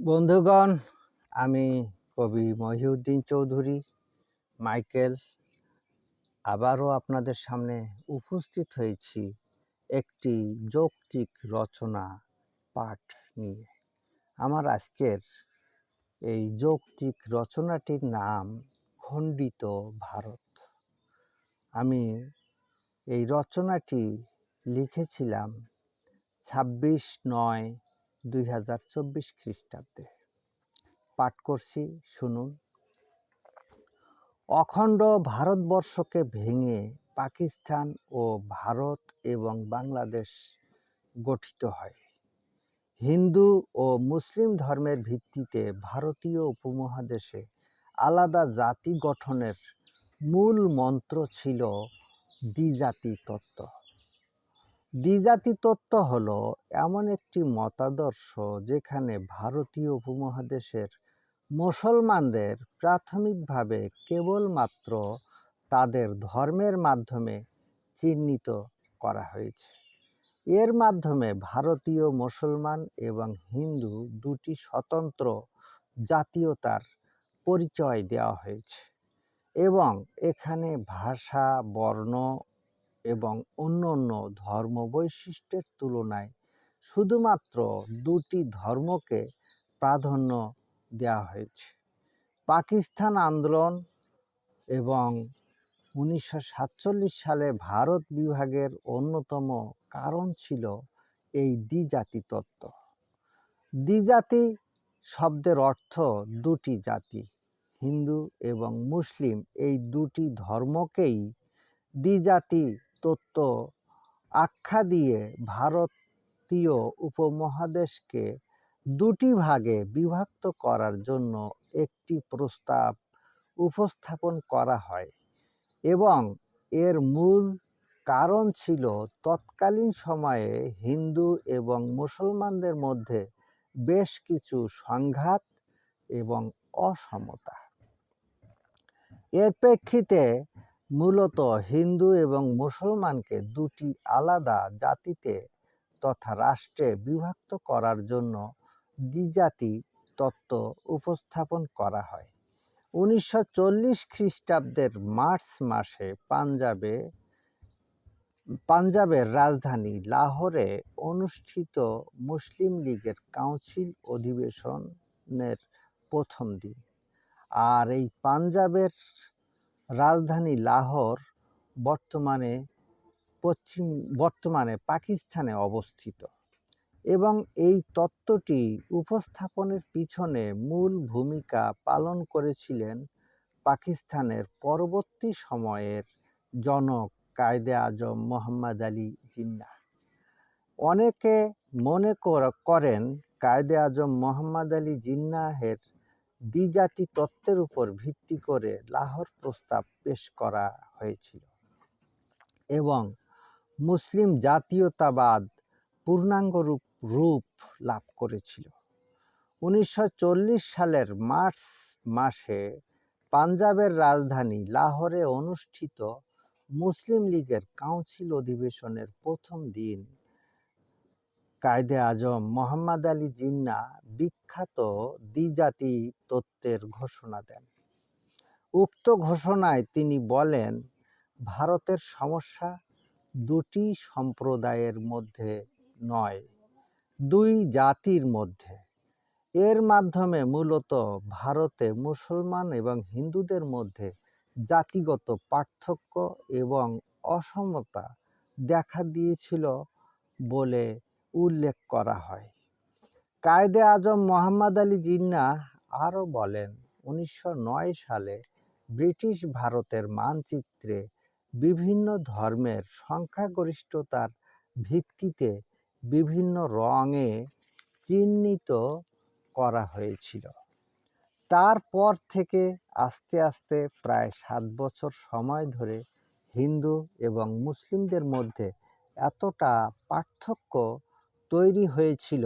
বন্ধুগণ, আমি কবি মহিউদ্দিন চৌধুরী, মাইকেল, আবারও আপনাদের সামনে উপস্থিত হয়েছি একটি যৌক্তিক রচনা পাঠ নিয়ে। আমার আজকের এই যৌক্তিক রচনাটির নাম খণ্ডিত ভারত। আমি এই রচনাটি লিখেছিলাম ছাব্বিশ নয় দুই হাজার চব্বিশ খ্রিস্টাব্দে। পাঠ করছি, শুনুন। অখণ্ড ভারতবর্ষকে ভেঙে পাকিস্তান ও ভারত এবং বাংলাদেশ গঠিত হয়। হিন্দু ও মুসলিম ধর্মের ভিত্তিতে ভারতীয় উপমহাদেশে আলাদা জাতি গঠনের মূল মন্ত্র ছিল দ্বিজাতি তত্ত্ব দ্বিজাতি তত্ত্ব হল এমন একটি মতাদর্শ যেখানে ভারতীয় উপমহাদেশের মুসলমানদের প্রাথমিকভাবে কেবলমাত্র তাদের ধর্মের মাধ্যমে চিহ্নিত করা হয়েছে। এর মাধ্যমে ভারতীয় মুসলমান এবং হিন্দু দুটি স্বতন্ত্র জাতীয়তার পরিচয় দেওয়া হয়েছে এবং এখানে ভাষা, বর্ণ এবং অন্য অন্য ধর্ম বৈশিষ্ট্যের তুলনায় শুধুমাত্র দুটি ধর্মকে প্রাধান্য দেওয়া হয়েছে। পাকিস্তান আন্দোলন এবং উনিশশো সাতচল্লিশ সালে ভারত বিভাগের অন্যতম কারণ ছিল এই দ্বিজাতি তত্ত্ব দ্বিজাতি শব্দের অর্থ দুটি জাতি, হিন্দু এবং মুসলিম। এই দুটি ধর্মকেই দ্বিজাতি তত্ত্ব আখ্যা দিয়ে ভারতীয় উপমহাদেশকে দুটি ভাগে বিভক্ত করার জন্য একটি প্রস্তাব উপস্থাপন করা হয় এবং এর মূল কারণ ছিল তৎকালীন সময়ে হিন্দু এবং মুসলমানদের মধ্যে বেশ কিছু সংঘাত এবং অসমতা। এর প্রেক্ষিতে মূলত হিন্দু এবং মুসলমানকে দুটি আলাদা জাতিতে তথা রাষ্ট্রে বিভক্ত করার জন্য দ্বিজাতি তত্ত্ব উপস্থাপন করা হয়। উনিশশো চল্লিশ খ্রিস্টাব্দের মার্চ মাসে পাঞ্জাবে, পাঞ্জাবের রাজধানী লাহোরে অনুষ্ঠিত মুসলিম লীগের কাউন্সিল অধিবেশনের প্রথম দিন। আর এই পাঞ্জাবের রাজধানী লাহোর বর্তমানে পশ্চিম, বর্তমানে পাকিস্তানে অবস্থিত এবং এই তত্ত্বটি উপস্থাপনের পিছনে মূল ভূমিকা পালন করেছিলেন পাকিস্তানের পরবর্তী সময়ের জনক কায়দে আজম মোহাম্মদ আলী জিন্না। অনেকে মনে করেন কায়দে আজম মোহাম্মদ আলী জিন্নাহের দ্বিজাতি তত্ত্বের উপর ভিত্তি করে লাহোর প্রস্তাব পেশ করা হয়েছিল এবং মুসলিম জাতীয়তাবাদ পূর্ণাঙ্গ রূপ রূপ লাভ করেছিল। উনিশশো চল্লিশ সালের মার্চ মাসে পাঞ্জাবের রাজধানী লাহোরে অনুষ্ঠিত মুসলিম লীগের কাউন্সিল অধিবেশনের প্রথম দিন কায়দে আজম মোহাম্মদ আলী জিন্না বিখ্যাত দ্বিজাতি তত্ত্বের ঘোষণা দেন। উক্ত ঘোষণায় তিনি বলেন, ভারতের সমস্যা দুটি সম্প্রদায়ের মধ্যে নয়, দুই জাতির মধ্যে। এর মাধ্যমে মূলত ভারতে মুসলমান এবং হিন্দুদের মধ্যে জাতিগত পার্থক্য এবং অসমতা দেখা দিয়েছিল বলে উল্লেখ করা হয়। কায়দে আজম মোহাম্মদ আলী জিন্না আরও বলেন, উনিশশো নয় সালে ব্রিটিশ ভারতের মানচিত্রে বিভিন্ন ধর্মের সংখ্যাগরিষ্ঠতার ভিত্তিতে বিভিন্ন রঙে চিহ্নিত করা হয়েছিল। তারপর থেকে আস্তে আস্তে প্রায় সাত বছর সময় ধরে হিন্দু এবং মুসলিমদের মধ্যে এতটা পার্থক্য তৈরি হয়েছিল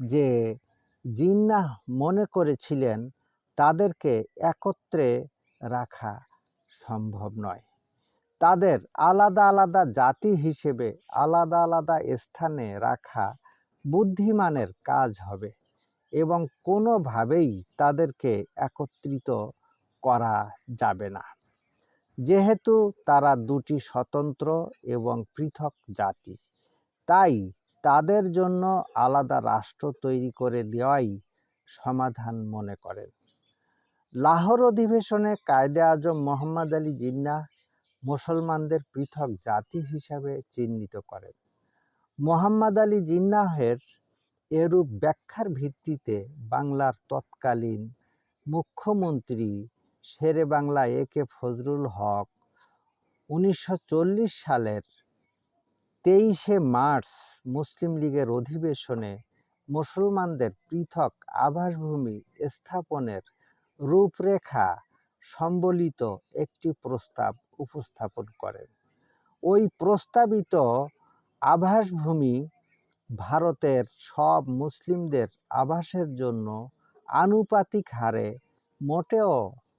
যে জিন্না মনে করেছিলেন তাদেরকে একত্রে রাখা সম্ভব নয়। তাদের আলাদা আলাদা জাতি হিসেবে আলাদা আলাদা স্থানে রাখা বুদ্ধিমানের কাজ হবে এবং কোনোভাবেই তাদেরকে একত্রিত করা যাবে না। যেহেতু তারা দুটি স্বতন্ত্র এবং পৃথক জাতি, তাই তাদের জন্য আলাদা রাষ্ট্র তৈরি করে দেওয়াই সমাধান মনে করেন। লাহোর অধিবেশনে কায়দে আজম মোহাম্মদ আলী জিন্নাহ মুসলমানদের পৃথক জাতি হিসাবে চিহ্নিত করেন। মোহাম্মদ আলী জিন্নাহের এরূপ ব্যাখ্যার ভিত্তিতে বাংলার তৎকালীন মুখ্যমন্ত্রী শেরে বাংলা এ কে ফজলুল হক উনিশশো চল্লিশ সালের তেইশে মার্চ মুসলিম লীগের অধিবেশনে মুসলমানদের পৃথক আবাসভূমি স্থাপনের রূপরেখা সম্বলিত একটি প্রস্তাব উপস্থাপন করেন। ওই প্রস্তাবিত আবাসভূমি ভারতের সব মুসলিমদের আবাসের জন্য আনুপাতিক হারে মোটেও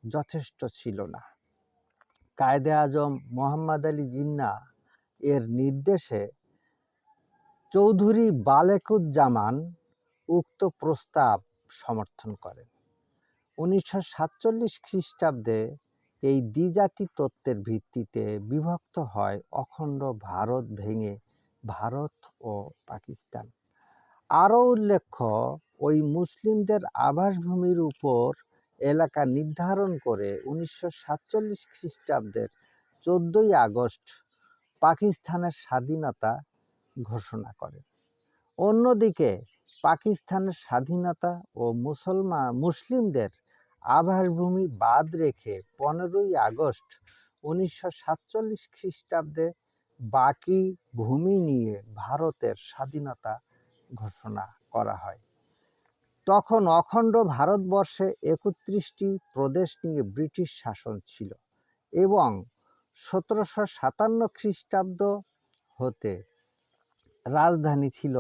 যথেষ্ট ছিল না। কায়দে আজম, মোহাম্মদ আলী জিন্না এর নির্দেশে চৌধুরী বালেকুজ্জামান উক্ত প্রস্তাব সমর্থন করেন। উনিশশো সাতচল্লিশ খ্রিস্টাব্দে এই দ্বিজাতি তত্ত্বের ভিত্তিতে বিভক্ত হয় অখণ্ড ভারত ভেঙে ভারত ও পাকিস্তান। আরও উল্লেখ্য, ওই মুসলিমদের আবাসভূমির উপর এলাকা নির্ধারণ করে উনিশশো সাতচল্লিশ খ্রিস্টাব্দের চোদ্দোই আগস্ট পাকিস্তানের স্বাধীনতা ঘোষণা করে। অন্যদিকে, পাকিস্তানের স্বাধীনতা ও মুসলমান মুসলিমদের আবাসভূমি বাদ রেখে পনেরোই আগস্ট উনিশশো সাতচল্লিশ খ্রিস্টাব্দে বাকি ভূমি নিয়ে ভারতের স্বাধীনতা ঘোষণা করা হয়। তখন অখণ্ড ভারতবর্ষে একত্রিশটি প্রদেশ নিয়ে ব্রিটিশ শাসন ছিল এবং সতেরোশো সাতান্ন খ্রিস্টাব্দ হতে রাজধানী ছিল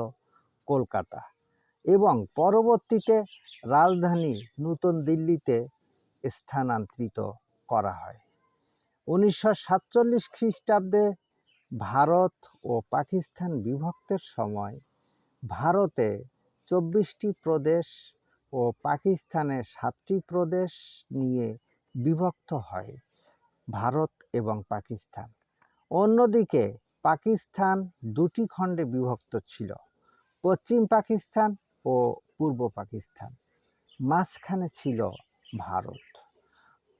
কলকাতা এবং পরবর্তীতে রাজধানী নতুন দিল্লিতে স্থানান্তরিত করা হয়। উনিশশো সাতচল্লিশ খ্রিস্টাব্দে ভারত ও পাকিস্তান বিভক্তের সময় ভারতে চব্বিশটি প্রদেশ ও পাকিস্তানে সাতটি প্রদেশ নিয়ে বিভক্ত হয়। ভারত এবং পাকিস্তান। অন্যদিকে পাকিস্তান দুটি খণ্ডে বিভক্ত ছিল, পশ্চিম পাকিস্তান ও পূর্ব পাকিস্তান। মাঝখানে ছিল ভারত।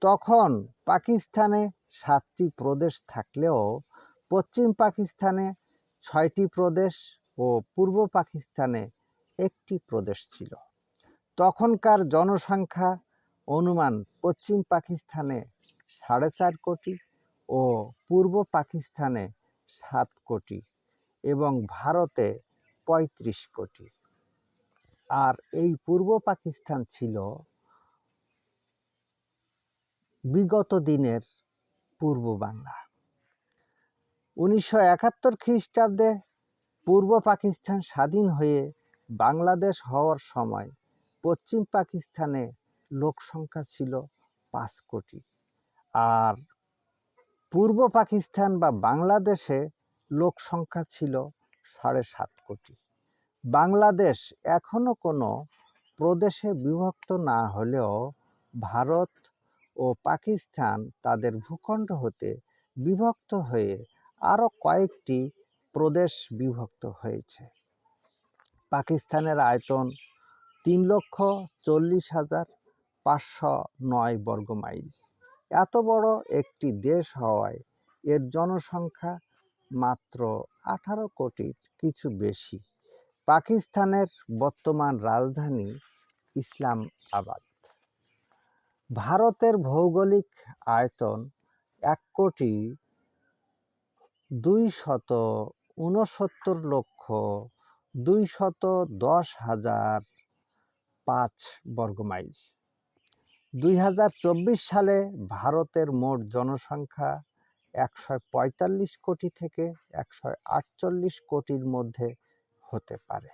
তখন পাকিস্তানে সাতটি প্রদেশ থাকলেও পশ্চিম পাকিস্তানে ছয়টি প্রদেশ ও পূর্ব পাকিস্তানে একটি প্রদেশ ছিল। তখনকার জনসংখ্যা অনুমান পশ্চিম পাকিস্তানে সাড়ে চার কোটি ও পূর্ব পাকিস্তানে সাত কোটি এবং ভারতে পঁয়ত্রিশ কোটি। আর এই পূর্ব পাকিস্তান ছিল বিগত দিনের পূর্ব বাংলা। উনিশশো একাত্তর খ্রিস্টাব্দে পূর্ব পাকিস্তান স্বাধীন হয়ে বাংলাদেশ হওয়ার সময় পশ্চিম পাকিস্তানে লোক সংখ্যা ছিল পাঁচ কোটি। আর পূর্ব পাকিস্তান বা বাংলাদেশে লোক সংখ্যা ছিল সাড়ে সাত কোটি। বাংলাদেশ এখনও কোনো প্রদেশে বিভক্ত না হলেও ভারত ও পাকিস্তান তাদের ভূখণ্ড হতে বিভক্ত হয়ে আরও কয়েকটি প্রদেশ বিভক্ত হয়েছে। পাকিস্তানের আয়তন তিন লক্ষ চল্লিশ হাজার পাঁচশো নয় বর্গ মাইল। এত বড় একটি দেশ হওয়ায় এর জনসংখ্যা মাত্র আঠারো কোটির কিছু বেশি। পাকিস্তানের বর্তমান রাজধানী ইসলাম আবাদ ভারতের ভৌগোলিক আয়তন এক কোটি দুই শত ঊনসত্তর লক্ষ দুই শত দশ হাজার পাঁচ বর্গমাইল দুই হাজার চব্বিশ সালে ভারতের মোট জনসংখ্যা একশো পঁয়তাল্লিশ কোটি থেকে একশো আটচল্লিশ কোটির মধ্যে হতে পারে।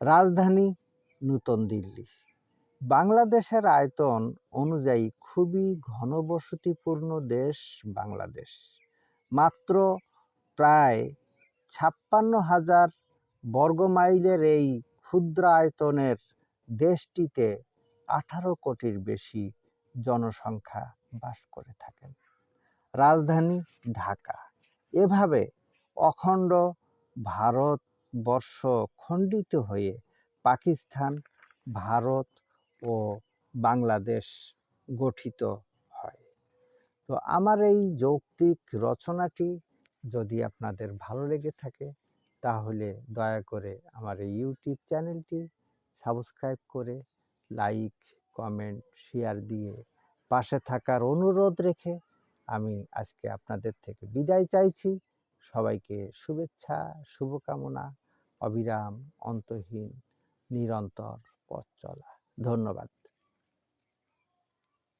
রাজধানী নূতন দিল্লি। বাংলাদেশের আয়তন অনুযায়ী খুবই ঘনবসতিপূর্ণ দেশ বাংলাদেশ। মাত্র প্রায় ছাপ্পান্ন হাজার বর্গমাইলের এই ক্ষুদ্র আয়তনের দেশটিতে আঠারো কোটির বেশি জনসংখ্যা বাস করে থাকেন। রাজধানী ঢাকা। এভাবে অখণ্ড ভারতবর্ষ খণ্ডিত হয়ে পাকিস্তান, ভারত ও বাংলাদেশ গঠিত হয়। তো আমার এই যৌক্তিক রচনাটি যদি আপনাদের ভালো লেগে থাকে, তাহলে দয়া করে আমার এই ইউটিউব চ্যানেলটি সাবস্ক্রাইব করে লাইক কমেন্ট শেয়ার দিয়ে পাশে থাকার অনুরোধ রেখে আমি আজকে আপনাদের থেকে বিদায় চাইছি। সবাইকে শুভেচ্ছা, শুভকামনা, অবিরাম, অন্তহীন, নিরন্তর পথ চলা। ধন্যবাদ।